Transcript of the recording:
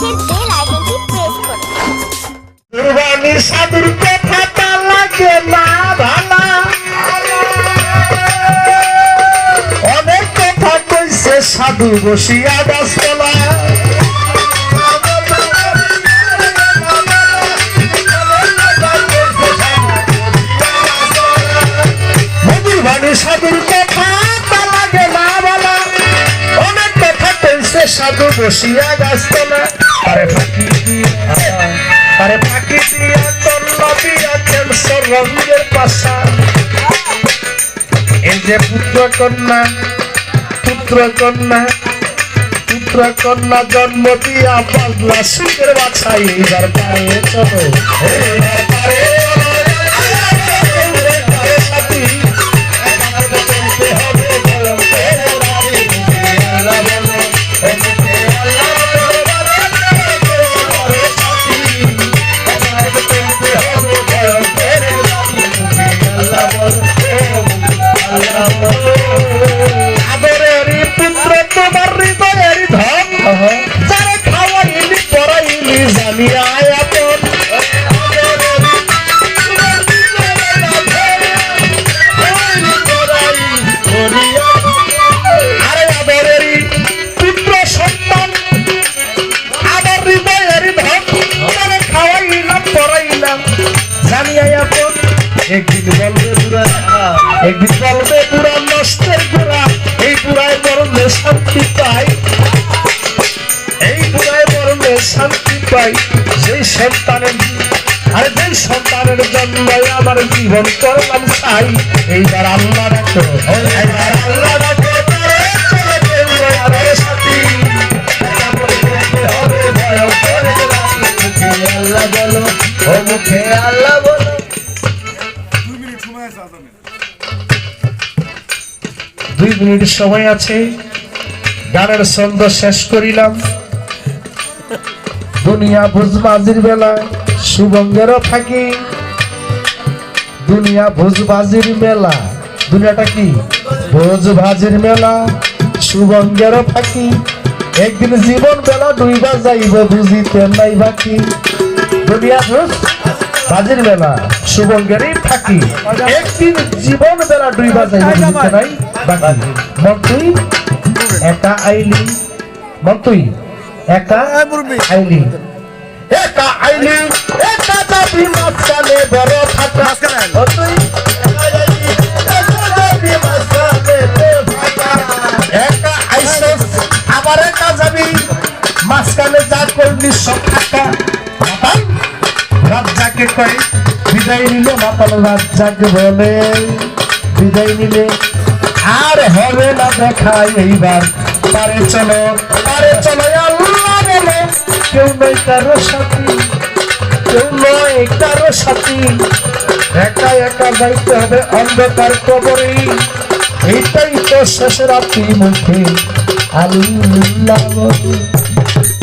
পাশের বেল আইকনটি প্রেস করুন নুরানি সাধুর কথা লাগে কথা সাধু বসিয়া দাস সাধু বসিয়া গাছতলা আরে ফাঁকি দিয়া, আরে ফাঁকি দিয়া করল বিয়া ক্যান্সার রঙের পাশা। এই যে পুত্র কন্যা পুত্র কন্যা পুত্র কন্যা জন্ম দিয়া পাগলা সুখের বাছাই, এইবার চলো। আদরেরই পুত্র তোমার হৃদয়ের ধন। যারা খাওয়াইলি পড়াইলি খাওয়াইলাম পড়াইলাম জানিয়া আপন একদিন বলবে একদিন বলবে পুরা নষ্টের পুরা এই পুরায় মরণে শান্তি পাই। এই পুরায় মরণে শান্তি পাই। সেই সন্তানের আরে যেই সন্তানের জন্য আমার জীবন করলাম চাই এইবার আল্লাহ ডাকো এইবার আল্লাহ ভয়ঙ্কর আল্লাহ দুই মিনিট সময় আছে। গানের ছন্দ শেষ করিলাম। দুনিয়া ভুজবাজির বেলা সুবঙ্গেরও থাকি দুনিয়া ভুজবাজির মেলা দুনিয়াটা কি? ভোজবাজির মেলা সুবঙ্গেরও ফাঁকি। একদিন জীবন বেলা ডুইবা যাইব, বুঝিতে নাই বাকি। দুনিয়া ভোজ বাজির মেলা সুবঙ্গেরই থাকি একদিন জীবন বেলা ডুইবা যাইব, বুঝিতে নাই বাকি। মন্তুই একা আইলি। মন্তুই একা আইলি। একা আইলি একা যাবি মাঝখানে বড় ফাটা মাঝখানে আইলি। ও তুই একা যাবি, একা যাবি মাঝখানে বড় ফাটা। একা আইসস, আবার একা যাবি। মাঝখানে যা করবি সব ফাটা মাতাল রাজ্জাকে কয় বিদায় নিল মাতাল রাজ্জাকে বলে। বিদায় নিলে আর হবে না দেখা এইবার। পারে চলো পারে চলো কেউ নয় কারও সাথী, কেউ নয় কারও সাথী। একা একা যাইতে হবে অন্ধকার কবরে। এইটাই তো শেষ রাত্রি মুখে। আল্লাহ